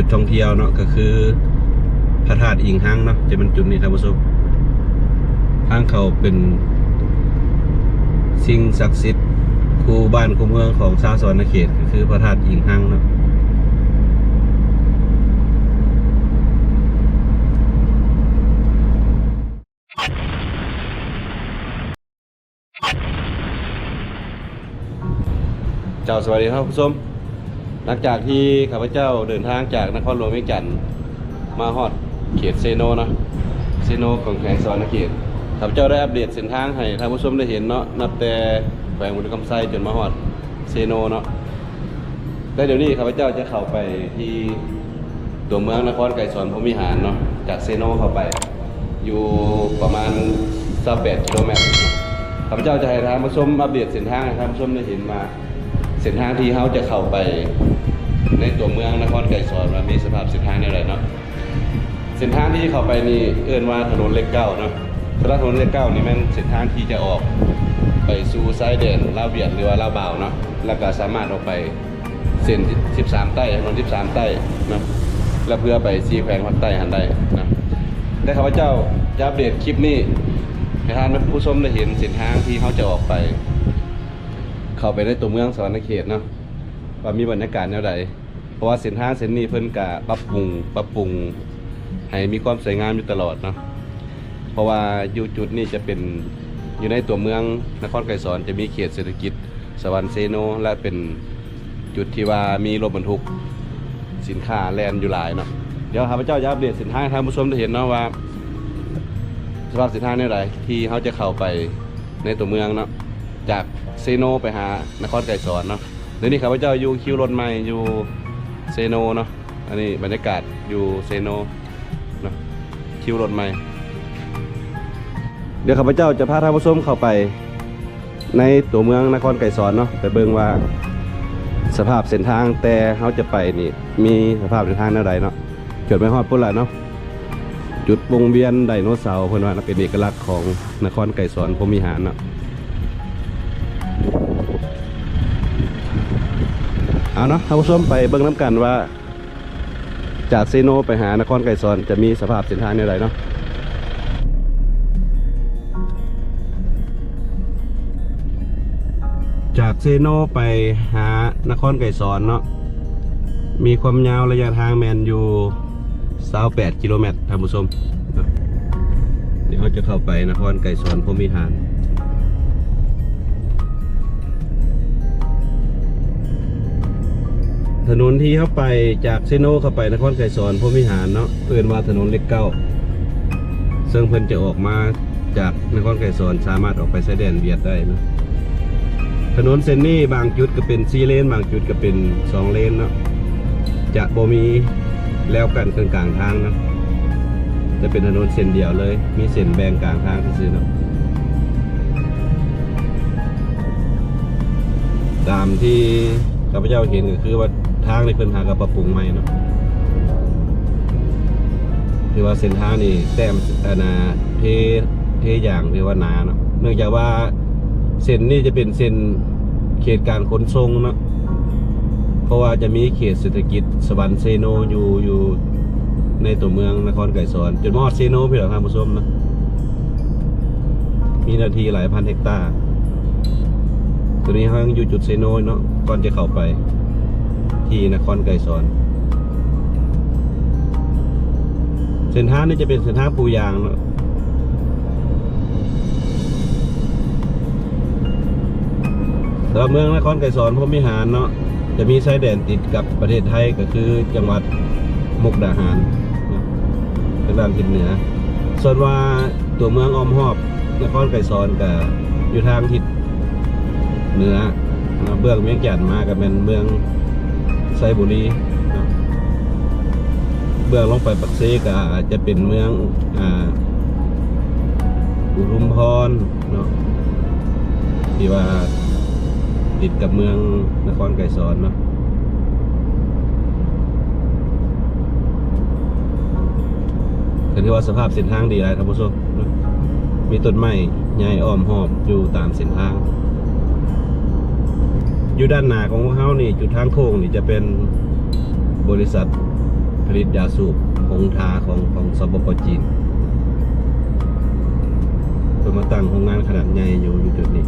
จุดท่องเที่ยวเนาะก็คือพระธาตุอิงหังเนาะจะเป็นจุดนี้ท่านผู้ชมทางเขาเป็น สิ่งศักดิ์สิทธิ์คู่บ้านคู่เมืองของชาวสวรรณเขตก็คือพระธาตุอิงหังเนาะเจ้าสวัสดีครับผู้ชม หลังจากที่ข้าพเจ้าเดินทางจากนครหลวงเวียงจันทร์มาฮอดเขตเซโนเนาะเซโนของแขวงสวรรณเขตข้าพเจ้าได้อัปเดตเส้นทางให้ท่านผู้ชมได้เห็นเนาะนับแต่แขวงบุรีรัมย์ไซจนมาฮอดเซโนเนาะและเดี๋ยวนี้ข้าพเจ้าจะเข้าไปที่ตัวเมืองนครไกรสอนพรมิหารเนาะจากเซโนเข้าไป อยู่ประมาณ28กิโลเมตรข้าพเจ้าจะให้ท่านผู้ชมอัปเดตเส้นทางให้ท่านผู้ชมได้เห็นมา เส้นทางที่เขาจะเข้าไป ในตัวเมืองนครไกรสอนว่ามีสภาพเส้นทางอย่ไรเนาะเส้นทางที่เข้าไปนี่เอื้อนว่าถนนเล็กเก้าเนาะสถนนเล็กเก้านี่แมันเส้นทางที่จะออกไปสู่ไซเดนลาวเวียดหรือว่าลาวบ่าวเนาะแล้วก็สามารถออกไปเส้น 13 ใต้ถนน 13 ใต้เนาะแล้วเพื่อไปซีแขวงภาคใต้หันได้นะแต่ข้าพเจ้าจะอัปเดตคลิปนี้ให้ท่านผู้ชมได้เห็นเส้นทางที่เขาจะออกไป เข้าไปในตัวเมืองสวรรณเขตเนาะ ว่ามีบรรยากาศแนวใดเพราะว่าเส้นทางเส้นนี้เพิ่นกะปรับปรุงปรับปรุงให้มีความสวยงามอยู่ตลอดเนาะเพราะว่าอยู่จุดนี้จะเป็นอยู่ในตัวเมืองนครไกรสอนจะมีเขตเศรษฐกิจ สวรรค์เซโน และเป็นจุดที่ว่ามีรถบรรทุกสินค้าแลนอยู่หลายเนาะเดี๋ยวข้าพเจ้าจะอัปเดตเส้นทางให้ท่านผู้ชมได้เห็นเนาะว่าสภาพเส้นทางแนวใดที่เขาจะเข้าไปในตัวเมืองเนาะจากเซโนไปหานครไกรสอนเนาะ เดี๋ยวนี้ข้าพเจ้าอยู่คิวรถใหม่อยู่เซโนเนาะอันนี้บรรยากาศอยู่เซโนเนาะคิวรถใหม่ เดี๋ยวข้าพเจ้าจะพาท่านผู้ชมเข้าไป ในตัวเมืองนครไกรสอนเนาะไปเบิ่งว่าสภาพเส้นทางแต่เขาจะไปนี่มีสภาพเส้นทางแนวใดเนาะจดไปฮอดพุ่นละเนาะจุดวงเวียนไดโนเสาร์เพิ่นว่าเป็นเอกลักษณ์ของนครไกรสอนพรมิหารเนาะ เอาเนาะท่านผู้ชมไปเบิ่งน้ำกันว่า จากเซโนไปหานครไกรสอนจะมีสภาพเส้นทางในไรเนาะจากเซโนไปหานครไกรสอนเนาะมีความยาวระยะทางแมนอยู่28กิโลเมตรท่านผู้ชม เดี๋ยวเราจะเข้าไปนครไกรสอนพรมิหาร ถนนที่เข้าไปจากเซโนเข้าไปนครไกรสอนพรมิหารเนาะเอื่นว่าถนนเล็กเก้าซึ่งเพิ่นจะออกมาจากนครไกรสอนสามารถออกไปชายแดนเวียดได้เนาะถนนเส้นนี้บางจุดก็เป็น4เลน บางจุดก็เป็น2เลนเนาะจะบ่มีแล้วกันกลางทางเนาะจะเป็นถนนเส้นเดียวเลย มีเส้นแบ่งกลางทางซื่อๆเนาะตามที่ข้าพเจ้าเห็นก็คือว่า ทางในเพิ่นหากระปรับปรุงใหม่เนาะคือว่าเส้นทางนี่แต้มอานาเทเทอย่างที่ว่าหนาเนาะเนื่องจากว่าเส้นนี่จะเป็นเส้นเขตการขนส่งเนาะเพราะว่าจะมีเขตเศรษฐกิจสวรรค์เซโนอยู่อยู่ในตัวเมืองนครไกรสอนจนมอดเซโนพี่เหรอท่านผู้ชมนะมีนาทีหลายพันเฮกตาร์ตัวนี้เขางอยู่จุดเซโนเนาะก่อนจะเข้าไป ที่นครไกรสอนเส้นทางนี่จะเป็นเส้นทางปูยางเนาะสำหรับเมืองนครไกรสอนพรมิหารเนาะจะมีชายแดนติดกับประเทศไทยก็คือจังหวัดมุกดาหารเนะทางด้านทิศเหนือ ส่วนว่าตัวเมืองอ้อมหอบนครไกรสอนกับอยู่ทางทิศเหนือนะเบื้องเวียงจันมากับเป็นเมือง ไซบุรีเบื้องลงไปปักเซก็อาจจะเป็นเมืองอ่าอุทุมพรเนาะที่ว่าติดกับเมืองนครไกรสอนเนาะก็ถือว่าสภาพเส้นทางดีเลยท่านผู้ชมมีต้นไม้ใหญ่อ้อมหอบอยู่ตามเส้นทาง อยู่ด้านหน้าของพวกเขานี่จุดทางโค้งนี่จะเป็นบริษัทผลิตยาสูบหงทาของของสปปจีนเพื่อมาตั้งโรงงานขนาดใหญ่อยู่อยู่จุดนี้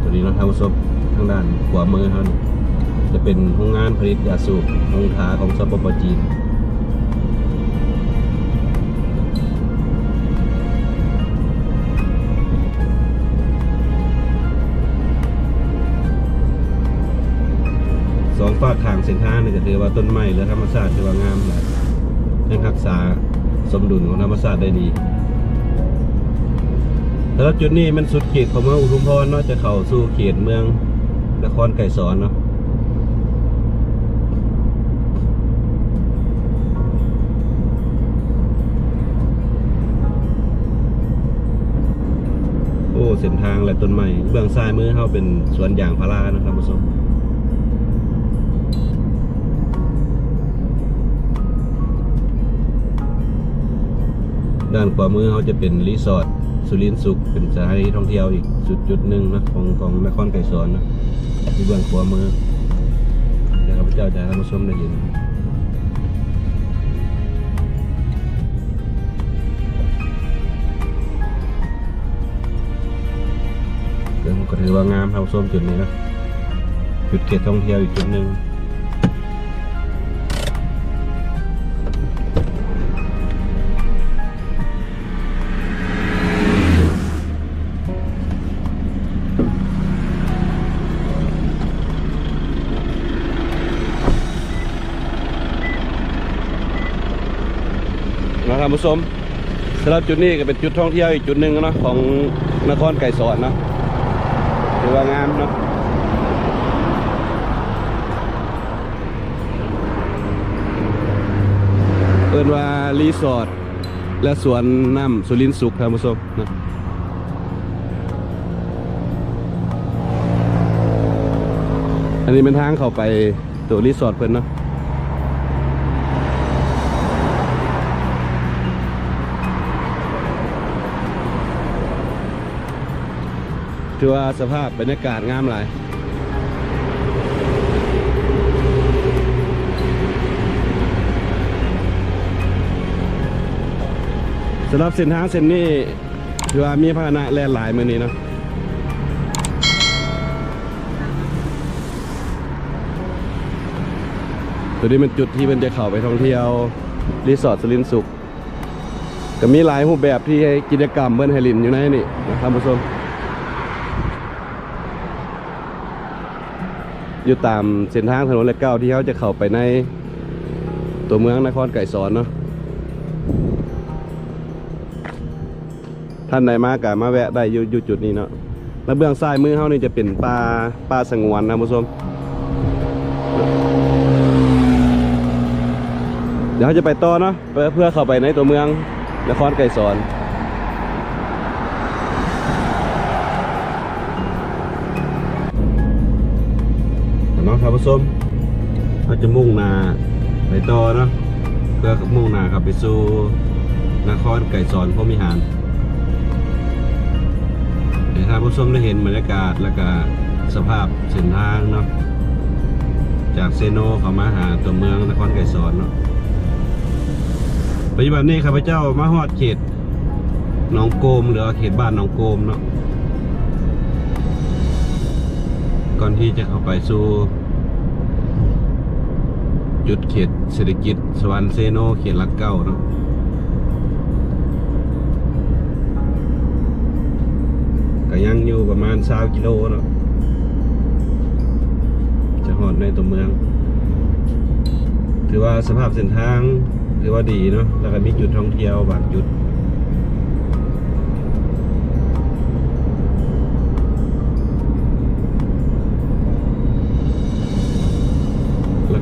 ตัวนี้เราทำซบทางด้านขวามือเขานี่จะเป็นโรงงานผลิตยาสูบหงทาของสปปจีน สองฝากทางเส้นทางนี่ก็ถือว่าต้นไม้หรือธรรมชาติถือว่างามหลายยังรักษาสมดุลของธรรมชาติได้ดีแต่ละจุดนี้มันสุดเขตของเมืองอุทุมพรเนาะจะเข้าสู่เขตเมืองนครไก่สอนเนาะโอ้เส้นทางและต้นไม้เบื้องซ้ายมือเขาเป็นสวนยางพารานะครับผู้ชม ด้านขวามือเขาจะเป็นรีสอร์ทสุรินทร์สุขเป็นสถานที่ท่องเที่ยวอีกจุดจุดหนึ่งนะของของนครไก่สอนนะที่เบื้องขวามือเดี๋ยวข้าพเจ้าจะให้ท่านผู้ชมได้เห็นก็ถือว่างามท่านผู้ชมจุดนี้นะจุดเขตท่องเที่ยวอีกจุดหนึ่ง ผู้ชมสำหรับจุดนี้ก็เป็นจุดท่องเที่ยวอีกจุดหนึ่งเนาะของนครไก่สอนเนาะถือว่างามเนาะเอินว่ารีสอร์ทและสวนน้ำสุรินทร์สุขท่านผู้ชมนะอันนี้เป็นทางเข้าไปตัวรีสอร์ทเพิ่นเนาะ ถือว่าสภาพบรรยากาศงามหลายสำหรับเส้นทางเส้นนี้ถือว่ามีพาหนะแล่นหลายมือนี้เนาะตัวนี้เป็นจุดที่มันจะเข้าไปท่องเที่ยว รีสอร์ทสลินสุข ก็มีหลายรูปแบบที่ให้กิจกรรมเบิ้นไฮลินอยู่ในนี่นะครับผู้ชม อยู่ตามเส้นทางถนนเลขเก้าที่เขาจะเข้าไปในตัวเมืองนครไก่สอนเนาะท่านใดมากะมาแวะได้อยู่อยู่จุดนี้เนาะแล้วเบื้องซ้ายมือเขานี่จะเป็นป่าป่าสงวนนะผู้ชมเดี๋ยวเขาจะไปต่อเนาะเพื่อเพื่อเข้าไปในตัวเมืองนครไก่สอน เนาะครับผู้ชมเราจะมุ่งหนาไปต่อเนาะเพื่อมุ่งหนาครับไปสู่นครไก่สอนพมิหารเดี๋ยวท่านผู้ชมได้เห็นบรรยากาศแล้วก็สภาพเส้นทางเนาะจากเซโนเข้ามาหาตัวเมืองนครไก่สอนเนาะปัจจุบันนี้ข้าพเจ้ามาฮอดเขตหนองโกมหรือเขตบ้านหนองโกมเนาะก่อนที่จะเข้าไปสู่ จุดเขตเศรษฐกิจ สวรรค์เซโนเขตลักเก้าเนาะก็ยังอยู่ประมาณ20กิโลเนาะจะหอดในตัวเมือง ถือว่าสภาพเส้นทาง ถือว่าดีเนาะแล้วก็มีจุดท่องเที่ยวบางจุด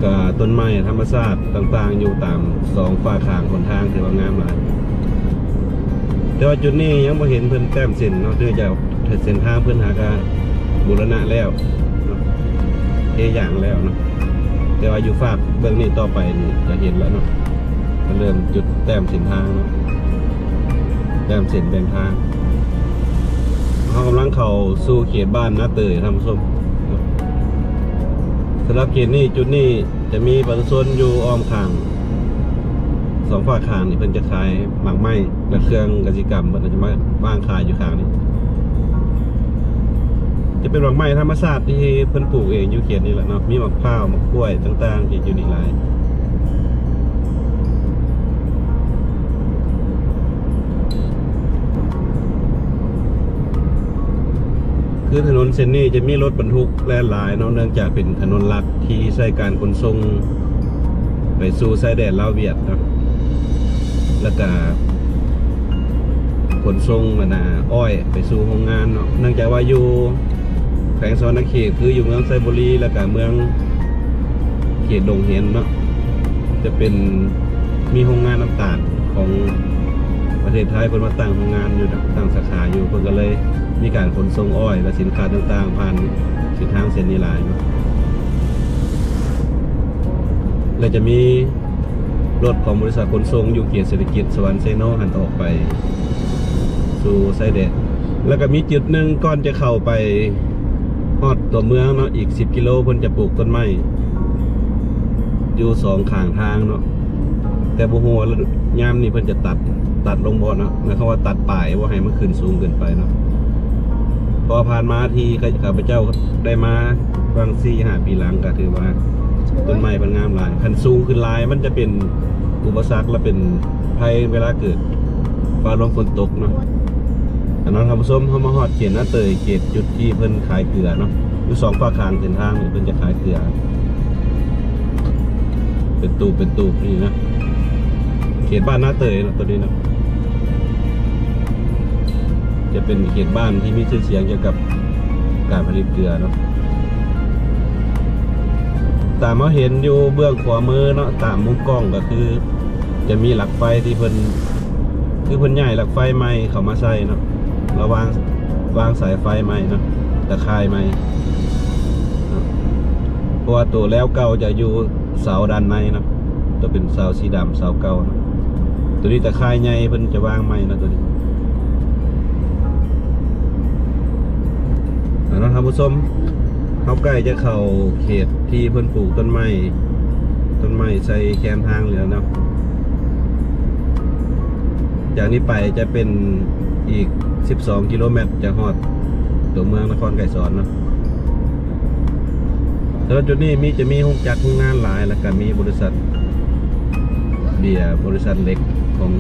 ก็ต้นไม้ธรรมชาติต่างๆ อยู่ตามสองฝาทางคนทางถือว่างามหลายแต่ว่าจุดนี้ยังไม่เห็นเพิ่นแต้มเส้นเนาะเนื่องจากเส้นทางเพิ่นหากาบูรณะแล้วเทอย่างแล้วเนาะแต่ว่าอยู่ฝากเบื้องนี้ต่อไปจะเห็นแล้วเนาะเริ่มจุดแต้มเส้นทางเนาะแต้มเส้นแบ่งทางเขากำลังเข้าสู่เขตบ้านนาเตยท่านผู้ชม สำหรับเขตนี้จุดนี้จะมีประชาชนอยู่อ้อมข้างสองฝากข้างนี่เพิ่นจะขายหมากไม้และเครื่องกสิกรรมเพิ่นจะมาว่างขายอยู่ข้างนี้ จะเป็นหมากไม้ธรรมชาติที่เพิ่นปลูกเองอยู่เขตนี้แหละเนาะมีหมากข้าวหมากกล้วยต่างๆที่อยู่นี่หลาย คือถนนเส้นนี้จะมีรถบรรทุกแล่นหลายเนาะเนื่องจากเป็นถนนหลักที่ใช้การขนส่งไปสู่ชายแดนลาวเวียดนะแล้วก็ขนส่งอะนะอ้อยไปสู่โรงงานเนาะเนื่องจากว่าอยู่แขวงสวรรณเขตคืออยู่เมืองไซบุรี แล้วก็เมืองเขตดงเห็นเนาะจะเป็นมีโรงงานน้ำตาลของประเทศไทยเพิ่นมาตั้งโรงงานอยู่ตั้งสาขาอยู่เพิ่นก็เลย มีการขนส่งอ้อยและสินค้าต่างๆ ผ่านเส้นทางเส้นนี้หลายเนาะและจะมีรถของบริษัทขนส่งอยู่เกียรติเศรษฐกิจสวรรค์เซโนหันออกไป สู่ไซเดนแล้วก็มีจุดหนึ่งก่อนจะเข้าไปฮอดตัวเมืองเนาะอีก 10 กิโลเพิ่นจะปลูกต้นไม้อยู่สองข้างทางเนาะแต่บ่ฮู้ว่ายามนี้เพิ่นจะตัดตัดลงบ่เนาะหมายความว่าตัดป่ายว่าให้มันขึ้นสูงเกินไปเนาะ พอผ่านมาที่ข้าพเจ้าได้มาบางสี่ห้าปีหลังก็ถือว่าต้นไม้มันงามหลายคันสูงขึ้นหลายมันจะเป็นอุปสรรคและเป็นภัยเวลาเกิดฟ้าร้องฝนตกเนาะอันนั้นทำส้ชมเขามาฮอดเขียนหน้าเตยเกตจุดที่เพิ่นขายเกลือเนาะอยู่สองฝากทางเส้นทางนี่เพิ่นจะขายเกลือ เป็นตูบเป็นตูบนี่นะเขตบ้านหน้าเตยเนาะตัวนี้เนาะ จะเป็นเขตบ้านที่มีชื่อเสียงเกี่ยวกับการผลิตเกลือเนาะตามเราเห็นอยู่เบื้องขวามือเนาะตามมุมกล้องก็คือ จะมีหลักไฟที่เพิ่นคือเพิ่นใหญ่หลักไฟใหม่เขามาใส่เนาะระวางวางสายไฟใหม่เนาะตะข่ายใหม่เพราะว่าตัวแล้วเก่าจะอยู่เสาด้านในเนาะจะเป็นเสาสีดำเสาเก่านะตัวนี้ตะข่ายใหญ่เพิ่นจะวางใหม่นะตัวนี้ แล้วท่านผู้ชมเขาใกล้จะเข้าเขตที่เพิ่นปลูกต้นไม้ต้นไม้ใส่แคมทางเหลือเนาะจากนี้ไปจะเป็นอีก 12 กิโลเมตรจะฮอดตัวเมืองนครไก่สอนเนาะแต่ว่าจุดนี้มีจะมีห้องจักรโรงงานหลาย แล้วก็มีบริษัทเบียร์บริษัทเล็กของ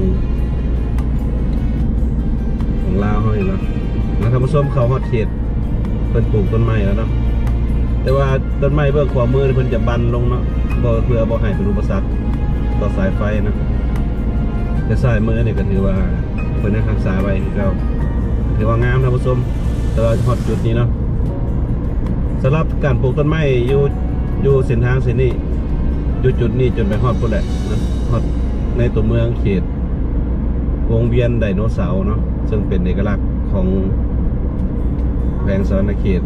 ของลาวเฮานี่เนาะแล้วท่านผู้ชมเขาฮอดเขต พิ่นปลูกต้นไม้แล้วเนาะแต่ว่าต้นไม้เบื้องขวามือนี่เพิ่นจะบันลงเนาะบ่เพื่อบ่ให้เป็นอุปสรรคต่อสายไฟนะแต่สายมือนี่ก็ถือว่าเพิ่นได้รักษาไว้คือเก่าถือว่างามท่านผู้ชมแต่ว่าฮอดจุดนี้เนาะสำหรับการปลูกต้นไม้อยู่อยู่เส้นทางเส้นนี้อยู่จุดนี้จนไปฮอดพุ่นแหละนะฮอดในตัวเมืองเขตวงเวียนไดโนเสาร์เนาะซึ่งเป็นเอกลักษณ์ของ แขวงสวรรณเขต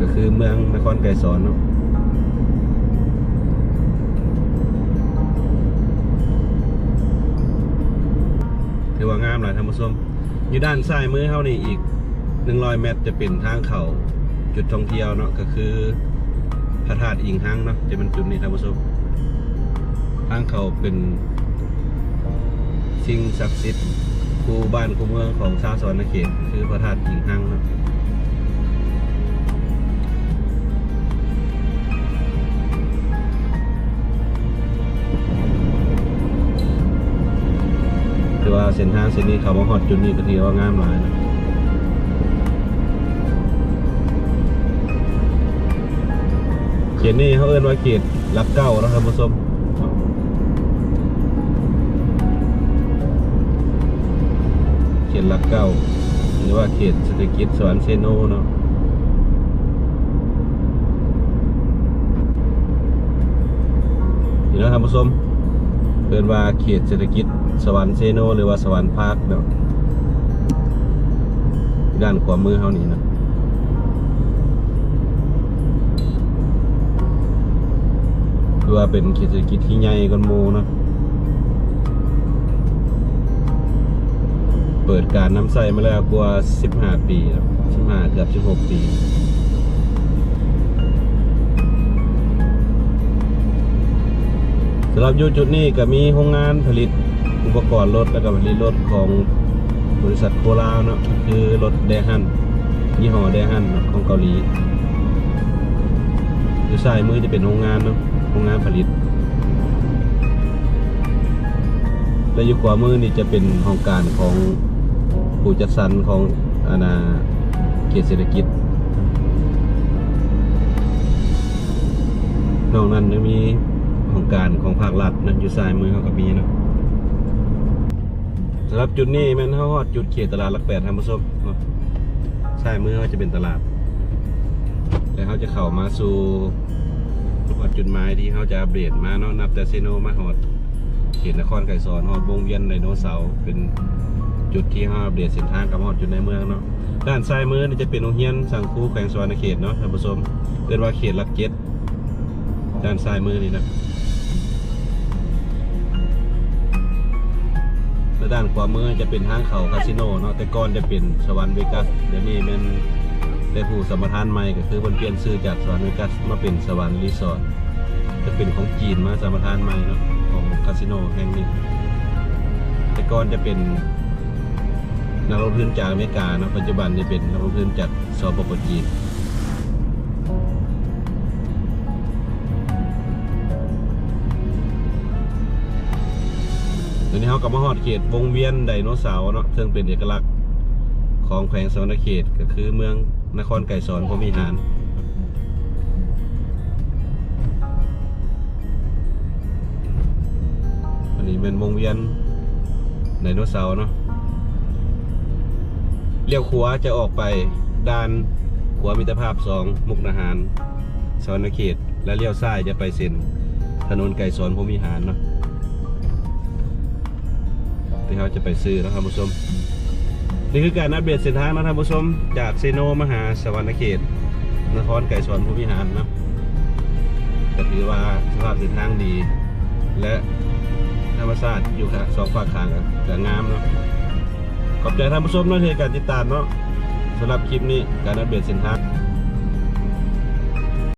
ก็คือเมืองนครไกรสอนเนาะถือว่างามหลายท่านผู้ชมอยู่ด้านซ้ายมือเฮานี่อีก 100 เมตรจะเป็นทางเข้าจุดท่องเที่ยวเนาะก็คือพระธาตุอิงหังเนาะจะเป็นจุดนี้ท่านผู้ชมทางเข้าเป็นสิ่งศักดิ์สิทธิ์คู่บ้านคู่เมืองของชาวสวรรณเขตคือพระธาตุอิงหังเนาะ เส้นทางเส้นนี้เขามาฮอดจุดนี้ก็ถือว่างามหลายนะเขียนนี่เขาเอิ้นว่าเขตรักเก้าแล้วครับผู้ชมเขตรักเก้าหรือว่าเขตเศรษฐกิจสวรรค์เซโนเนาะนี่นะครับผู้ชมเอินว่าเขตเศรษฐกิจ สวรรค์เซโนหรือว่าสวรรค์ภาคเนาะด้านขวามือเฮานี่นะคือว่าเป็นเขตเศรษฐกิจที่ใหญ่กันโมนะเปิดการน้ำใสมาแล้วกว่า 15 ปีแล้ว15เกือบ16 ปีสำหรับยูจุดนี้ก็มีโรงงานผลิต อุปกรณ์รถแล้วก็ผลิตรถของบริษัทโคลาเนาะคือรถเดฮันยี่ห้อเดฮันของเกาหลีอยู่ซ้ายมือจะเป็นโรงงานเนาะโรงงานผลิต และอยู่ขวามือนี่จะเป็นห้องการของผู้จัดสรรของอาณาเขตเศรษฐกิจนอกนั้นยังมีของการของภาครัฐนะอยู่ซ้ายมือเขาก็มีเนาะ สำหรับจุดนี้แมันเขาฮอดจุดเขตตลาดหลักแปดทางผู้ชมเนาะซ้ายมือเขาจะเป็นตลาด แล้วเขาจะเข้ามาสู่ทุกจุดหมายที่เขาจะอัปเดตมาเนาะนับแต่เซโนมาฮอดเขตนครไก่สอนฮอดวงเวียนไดโนเสาร์เป็นจุดที่เขาอัปเดตเส้นทางกับฮอดจุดในเมืองเนาะด้านซ้ายมือนี่จะเป็นโรงเรียนสังคูแขวงสวรรณเขตเนาะท่านผู้ชมเรียกว่าเขตหลักเจ็ดด้านซ้ายมือนี่นะ และด้านขวามือจะเป็นทางเขาคาสิโนเนาะแต่ก่อนจะเป็นสวรรค์เวกัสเดี๋ยวนี้แมันได้ผู้สมรทานใหม่ก็คือมันเปลี่ยนชื่อจากสวรรค์เวกัสมาเป็นสวรรค์รีสอร์ทจะเป็นของจีนมาสมรทานใหม่เนาะของคาสิโนแห่งนี้ แต่ก่อนจะเป็นนักลงทุนจากอเมริกาเนาะปัจจุบันจะเป็นนักลงทุนจากสปปจีน นนี้เขากลับมาฮอดเขตวงเวียนไดโนเสาร์เนาะซึ่งเป็นเอกลักษณ์ของแขวงสวรรณเขตก็คือเมืองนครไก่สอนพรมิหารอันนี้เป็นวงเวียนไดโนเสาร์เนาะเลี้ยวขวาจะออกไปด้านขวามิตรภาพสองมุกนาหารสวรรณเขต และเลี้ยวซ้ายจะไปเส้นถนนไก่สอนพรมิหารเนาะ ที่เขาจะไปซื้อนะครับท่านผู้ชมนี่คือการอัปเดตเส้นทางนะท่านผู้ชมจากเซโนมหาสวรรณเขตนครไก่สวนภูมิหารนะก็ถือว่าสภาพเส้นทางดี และธรรมชาติอยู่ค่ะสองฝากทางกันก็งามเนาะขอบใจท่านผู้ชมนะที่การติดตามเนาะสำหรับคลิปนี้การอัปเดตเส้นทาง